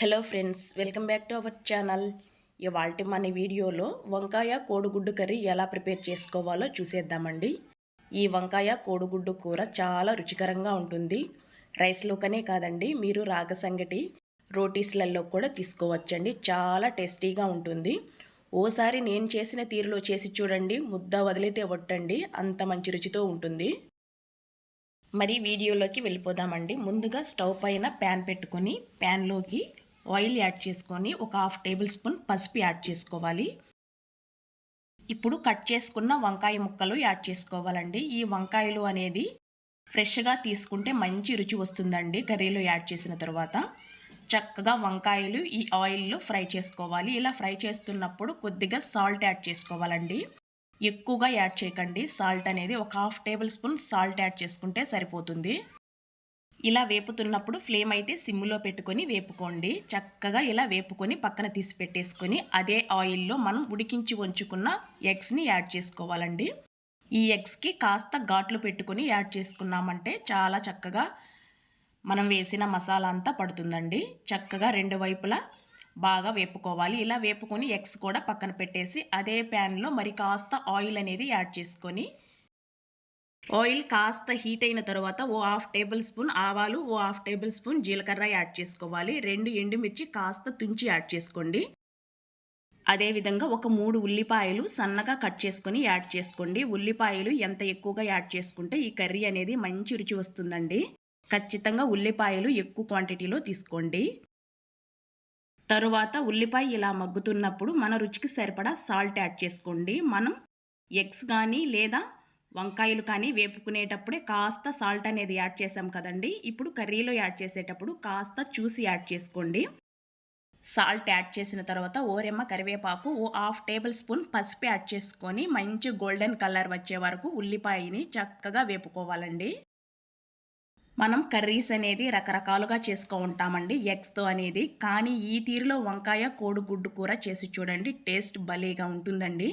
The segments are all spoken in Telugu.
Hello friends welcome back to our channel. ఇవాళ మన వీడియోలో వంకాయ కోడిగుడ్డు కర్రీ ఎలా ప్రిపేర్ చేసుకోవాలో చూసేద్దామండి. ఈ వంకాయ కోడిగుడ్డు కూర చాలా రుచికరంగా ఉంటుంది. రైస్లోకనే కాదండి మీరు రాగ సంగటి రోటీస్లలో కూడా తీసుకోవచ్చండి. చాలా టేస్టీగా ఉంటుంది. ఓసారి నేను చేసిన తీరులో చేసి చూడండి ముద్ద వదిలితే ఒట్టండి అంత మంచి రుచితో ఉంటుంది. మరి వీడియోలోకి వెళ్ళిపోదామండి. ముందుగా స్టవ్ పైన ప్యాన్ పెట్టుకొని ప్యాన్లోకి ఆయిల్ యాడ్ చేసుకొని ఒక హాఫ్ టేబుల్ స్పూన్ పసుపు యాడ్ చేసుకోవాలి. ఇప్పుడు కట్ చేసుకున్న వంకాయ ముక్కలు యాడ్ చేసుకోవాలండి. ఈ వంకాయలు అనేది ఫ్రెష్గా తీసుకుంటే మంచి రుచి వస్తుందండి కర్రీలో యాడ్ చేసిన తర్వాత. చక్కగా వంకాయలు ఈ ఆయిల్లో ఫ్రై చేసుకోవాలి. ఇలా ఫ్రై చేస్తున్నప్పుడు కొద్దిగా సాల్ట్ యాడ్ చేసుకోవాలండి. ఎక్కువగా యాడ్ చేయకండి. సాల్ట్ అనేది ఒక half tablespoon salt add చేసుకుంటే సరిపోతుంది. ఇలా వేపుతున్నప్పుడు ఫ్లేమ్ అయితే సిమ్లో పెట్టుకొని వేపుకోండి. చక్కగా ఇలా వేపుకొని పక్కన తీసి పెట్టేసుకొని అదే ఆయిల్లో మనం ఉడికించి ఉంచుకున్న ఎగ్స్ని యాడ్ చేసుకోవాలండి. ఈ ఎగ్స్కి కాస్త ఘాట్లు పెట్టుకొని యాడ్ చేసుకున్నామంటే చాలా చక్కగా మనం వేసిన మసాలా అంతా పడుతుందండి. చక్కగా రెండు వైపులా బాగా వేపుకోవాలి. ఇలా వేపుకొని ఎగ్స్ కూడా పక్కన పెట్టేసి అదే ప్యాన్లో మరి కాస్త ఆయిల్ అనేది యాడ్ చేసుకొని ఆయిల్ కాస్త హీట్ అయిన తర్వాత ఓ హాఫ్ టేబుల్ స్పూన్ ఆవాలు ఓ హాఫ్ టేబుల్ స్పూన్ జీలకర్ర యాడ్ చేసుకోవాలి. రెండు ఎండుమిర్చి కాస్త తుంచి యాడ్ చేసుకోండి. అదేవిధంగా ఒక మూడు ఉల్లిపాయలు సన్నగా కట్ చేసుకొని యాడ్ చేసుకోండి. ఉల్లిపాయలు ఎంత ఎక్కువగా యాడ్ చేసుకుంటే ఈ కర్రీ అనేది మంచి రుచి వస్తుందండి. ఖచ్చితంగా ఉల్లిపాయలు ఎక్కువ క్వాంటిటీలో తీసుకోండి. తరువాత ఉల్లిపాయ ఇలా మగ్గుతున్నప్పుడు మన రుచికి సరిపడా సాల్ట్ యాడ్ చేసుకోండి. మనం ఎగ్స్ కానీ లేదా వంకాయలు కానీ వేపుకునేటప్పుడే కాస్త సాల్ట్ అనేది యాడ్ చేసాం కదండి. ఇప్పుడు కర్రీలో యాడ్ చేసేటప్పుడు కాస్త చూసి యాడ్ చేసుకోండి. సాల్ట్ యాడ్ చేసిన తర్వాత ఓరెమ్మ కరివేపాకు ఓ హాఫ్ టేబుల్ స్పూన్ పసుపు యాడ్ చేసుకొని మంచి గోల్డెన్ కలర్ వచ్చే వరకు ఉల్లిపాయని చక్కగా వేపుకోవాలండి. మనం కర్రీస్ అనేది రకరకాలుగా చేసుకో ఉంటామండి. ఎగ్స్తో అనేది. కానీ ఈ తీరులో వంకాయ కోడిగుడ్డు కూర చేసి చూడండి. టేస్ట్ భలేగా ఉంటుందండి.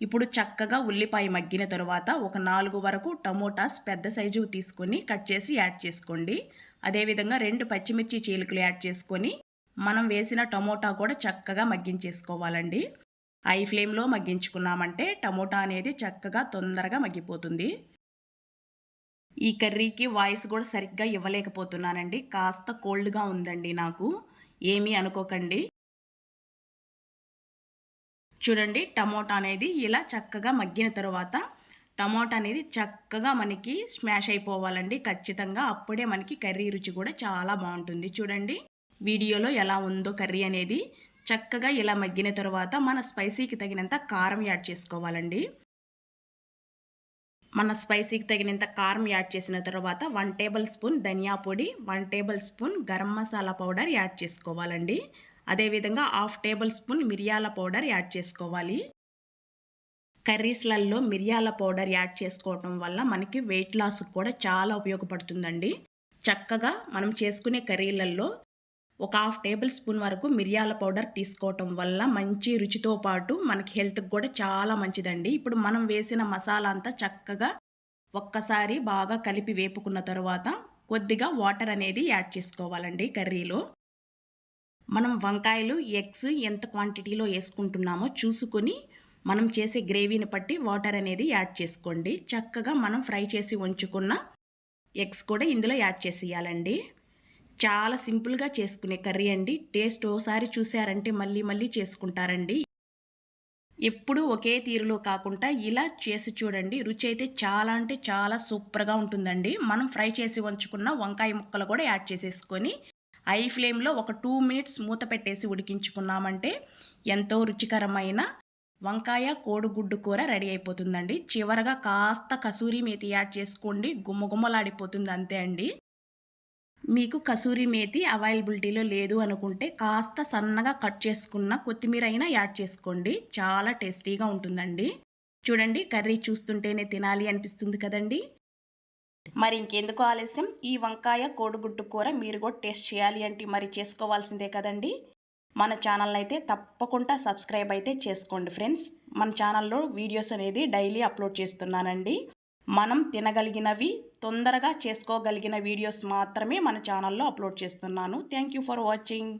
ఇప్పుడు చక్కగా ఉల్లిపాయ మగ్గిన తరువాత ఒక నాలుగు వరకు టమోటాస్ పెద్ద సైజు తీసుకొని కట్ చేసి యాడ్ చేసుకోండి. అదేవిధంగా రెండు పచ్చిమిర్చి చీలికలు యాడ్ చేసుకొని మనం వేసిన టమోటా కూడా చక్కగా మగ్గించేసుకోవాలండి. హై ఫ్లేమ్లో మగ్గించుకున్నామంటే టమోటా అనేది చక్కగా తొందరగా మగ్గిపోతుంది. ఈ కర్రీకి వాయిస్ కూడా సరిగ్గా ఇవ్వలేకపోతున్నానండి. కాస్త కోల్డ్గా ఉందండి నాకు. ఏమీ అనుకోకండి. చూడండి టమోటా అనేది ఇలా చక్కగా మగ్గిన తర్వాత టమోటా అనేది చక్కగా మనకి స్మాష్ అయిపోవాలండి ఖచ్చితంగా. అప్పుడే మనకి కర్రీ రుచి కూడా చాలా బాగుంటుంది. చూడండి వీడియోలో ఎలా ఉందో కర్రీ అనేది చక్కగా ఇలా మగ్గిన తర్వాత మన స్పైసీకి తగినంత కారం యాడ్ చేసుకోవాలండి. మన స్పైసీకి తగినంత కారం యాడ్ చేసిన తర్వాత వన్ టేబుల్ స్పూన్ ధనియా పొడి one tablespoon garam masala powder add చేసుకోవాలండి. అదేవిధంగా హాఫ్ టేబుల్ స్పూన్ మిరియాల పౌడర్ యాడ్ చేసుకోవాలి. కర్రీస్లలో మిరియాల పౌడర్ యాడ్ చేసుకోవటం వల్ల మనకి వెయిట్ లాస్ కూడా చాలా ఉపయోగపడుతుందండి. చక్కగా మనం చేసుకునే కర్రీలలో ఒక హాఫ్ టేబుల్ స్పూన్ వరకు మిరియాల పౌడర్ తీసుకోవటం వల్ల మంచి రుచితో పాటు మనకి హెల్త్కి కూడా చాలా మంచిదండి. ఇప్పుడు మనం వేసిన మసాలా అంతా చక్కగా ఒక్కసారి బాగా కలిపి వేపుకున్న తర్వాత కొద్దిగా వాటర్ అనేది యాడ్ చేసుకోవాలండి కర్రీలో. మనం వంకాయలు ఎగ్స్ ఎంత క్వాంటిటీలో వేసుకుంటున్నామో చూసుకొని మనం చేసే గ్రేవీని బట్టి వాటర్ అనేది యాడ్ చేసుకోండి. చక్కగా మనం ఫ్రై చేసి ఉంచుకున్న ఎగ్స్ కూడా ఇందులో యాడ్ చేసేయాలండి. చాలా సింపుల్గా చేసుకునే కర్రీ అండి. టేస్ట్ ఓసారి చూసారంటే మళ్ళీ మళ్ళీ చేసుకుంటారండి. ఎప్పుడూ ఒకే తీరులో కాకుండా ఇలా చేసి చూడండి. రుచి అయితే చాలా అంటే చాలా సూపర్గా ఉంటుందండి. మనం ఫ్రై చేసి ఉంచుకున్న వంకాయ ముక్కలు కూడా యాడ్ చేసేసుకొని ఐ ఫ్లేమ్లో ఒక టూ మినిట్స్ మూత పెట్టేసి ఉడికించుకున్నామంటే ఎంతో రుచికరమైన వంకాయ కోడిగుడ్డు కూర రెడీ అయిపోతుందండి. చివరగా కాస్త కసూరి మేతి యాడ్ చేసుకోండి. గుమ్మగుమ్మలాడిపోతుంది అంతే అండి. మీకు కసూరి మేతి అవైలబిలిటీలో లేదు అనుకుంటే కాస్త సన్నగా కట్ చేసుకున్న కొత్తిమీర అయినా యాడ్ చేసుకోండి. చాలా టేస్టీగా ఉంటుందండి. చూడండి కర్రీ చూస్తుంటేనే తినాలి అనిపిస్తుంది కదండి. మరి ఇంకెందుకు ఆలస్యం? ఈ వంకాయ కోడిగుడ్డు కూర మీరు కూడా టేస్ట్ చేయాలి అంటే మరి చేసుకోవాల్సిందే కదండి. మన ఛానల్ అయితే తప్పకుండా సబ్స్క్రైబ్ అయితే చేసుకోండి ఫ్రెండ్స్. మన ఛానల్లో వీడియోస్ అనేది డైలీ అప్లోడ్ చేస్తున్నానండి. మనం తినగలిగినవి తొందరగా చేసుకోగలిగిన వీడియోస్ మాత్రమే మన ఛానల్లో అప్లోడ్ చేస్తున్నాను. Thank for watching.